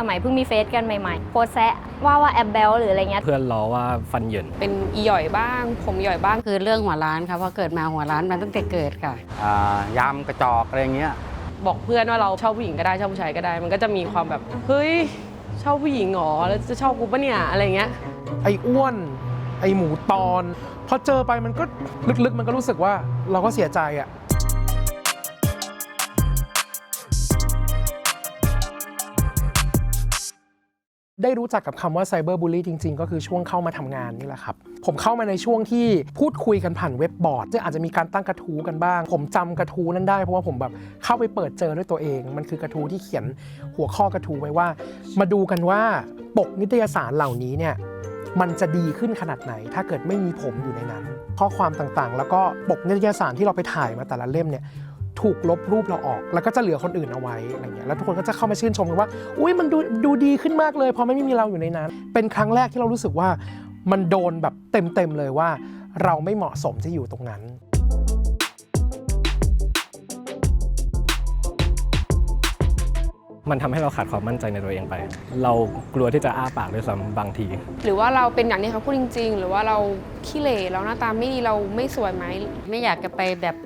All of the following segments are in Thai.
สมัยเพิ่งมีเฟซกันใหม่ๆโพสต์แซะว่าว่าแอบเบลหรืออะไรเงี้ยเพื่อนล้อว่าฟันเหยินเป็นอีหย่อยบ้าง ผมหย่อยบ้างคือเรื่องหัวร้านค่ะเพราะเกิดมาหัวร้านมาตั้งแต่เกิดค่ะอ่ายำกระจอกอะไรอย่างเงี้ยบอกเพื่อนว่าเราชอบผู้หญิงก็ได้ชอบผู้ชายก็ได้ มันก็จะมีความแบบเฮ้ยชอบผู้หญิงเหรอแล้วจะชอบกูปะเนี่ยอะไรเงี้ยไอ้อ้วน ไอ้หมูตอนพอเจอไปมันก็ลึกๆ มันก็รู้สึกว่าเราก็เสียใจอะ ได้รู้จักกับคำว่าไซเบอร์บูลลี่จริง ๆ ก็คือช่วงเข้ามาทำงานนี่แหละครับ ผมเข้ามาในช่วงที่พูดคุยกันผ่านเว็บบอร์ดซึ่งอาจจะมีการตั้งกระทู้กันบ้าง ผมจำกระทู้นั้นได้เพราะว่าผมแบบเข้าไปเปิดเจอด้วยตัวเอง มันคือกระทู้ที่เขียนหัวข้อกระทู้ไว้ว่า มาดูกันว่าปกนิตยสารเหล่านี้เนี่ยมันจะดีขึ้นขนาดไหน ถ้าเกิดไม่มีผมอยู่ในนั้น ข้อความต่างๆ แล้วก็ปกนิตยสารที่เราไปถ่ายมาแต่ละเล่มเนี่ย ถูกลบรูปเราออก แล้วก็จะเหลือคนอื่นเอาไว้อะไรเงี้ยแล้วทุกคนก็จะเข้ามาชื่นชมกันว่า อุ้ยมันดูดูดีขึ้นมากเลยเพราะไม่มีเราอยู่ในนั้น เป็นครั้งแรกที่เรารู้สึกว่ามันโดนแบบเต็มๆเลยว่า เราไม่เหมาะสมที่อยู่ตรงนั้นมันทำให้เราขาดความมั่นใจในตัวเองไป เรากลัวที่จะอ้าปากด้วยซ้ำบางที หรือว่าเราเป็นอย่างที่เขาพูดจริง ๆ หรือว่าเราขี้เหร่เราหน้าตาไม่ดีเราไม่สวยไหม ไม่อยากจะไปแบบ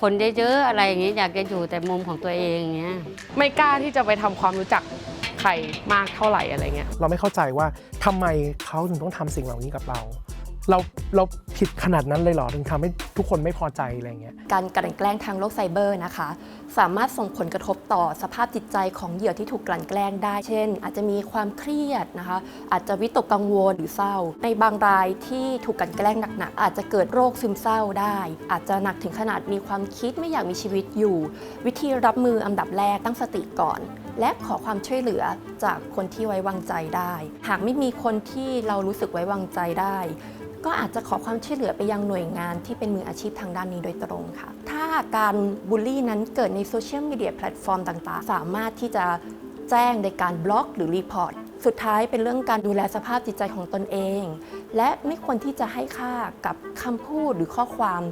คนเยอะๆอะไรอย่างเงี้ยอยากจะอยู่แต่มุมของตัวเองอย่างเงี้ยไม่กล้าที่จะไปทำความรู้จักใครมากเท่าไหร่อะไรเงี้ย เราไม่เข้าใจว่าทำไมเขาถึงต้องทำสิ่งเหล่านี้กับเรา เราเราผิดขนาดนั้นเลยเหรอถึงทำให้ทุกคนไม่พอใจอะไรเงี้ย การกลั่นแกล้งทางโลกไซเบอร์นะคะ สามารถส่งผลกระทบต่อสภาพจิตใจของเหยื่อที่ถูกกลั่นแกล้งได้ เช่น อาจจะมีความเครียดนะคะ อาจจะวิตกกังวลหรือเศร้า ในบางรายที่ถูกกลั่นแกล้งหนักๆอาจจะเกิดโรคซึมเศร้าได้ อาจจะหนักถึงขนาดมีความคิดไม่อยากมีชีวิตอยู่ วิธีรับมืออันดับแรกตั้งสติก่อน และขอความช่วยเหลือจากคนที่ไว้วางใจได้ หากไม่มีคนที่เรารู้สึกไว้วางใจได้ ก็อาจจะขอความช่วยเหลือไปยังหน่วยงานที่เป็นมืออาชีพทางด้านนี้โดยตรงค่ะ ถ้าการบูลลี่นั้นเกิดในโซเชียลมีเดียแพลตฟอร์มต่างๆ สามารถที่จะแจ้งในการบล็อกหรือรีพอร์ตสุดท้ายเป็นเรื่องการดูแลสภาพจิตใจของตนเอง และไม่ควรที่จะให้ค่ากับคำพูดหรือข้อความ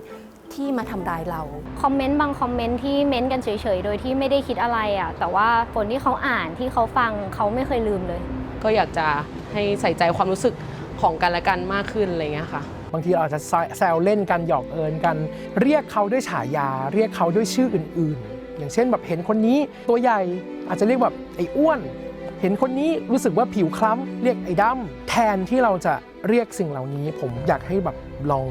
ที่มาทำร้ายเรา คอมเมนต์บางคอมเมนต์ที่เม้นต์กันเฉยๆ โดยที่ไม่ได้คิดอะไรอะ แต่ว่าคนที่เขาอ่านที่เขาฟังเขาไม่เคยลืมเลย ก็อยากจะให้ใส่ใจความรู้สึกของกันและกันมากขึ้นอะไรเงี้ยค่ะ บางทีเราอาจจะแซวเล่นกันหยอกเอิญกัน เรียกเขาด้วยฉายา เรียกเขาด้วยชื่ออื่น ๆ อย่างเช่นแบบเห็นคนนี้ตัวใหญ่อาจจะเรียกแบบไอ้อ้วน เห็นคนนี้รู้สึกว่าผิวคล้ำเรียกไอ้ดำแทนที่เราจะเรียกสิ่งเหล่านี้ ผมอยากให้แบบลอง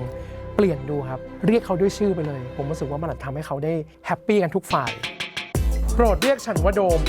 เปลี่ยนดูครับ เรียกเขาด้วยชื่อไปเลย ผมรู้สึกว่ามันอาจทำให้เขาได้แฮปปี้กันทุกฝ่าย โปรดเรียกฉันว่าโดม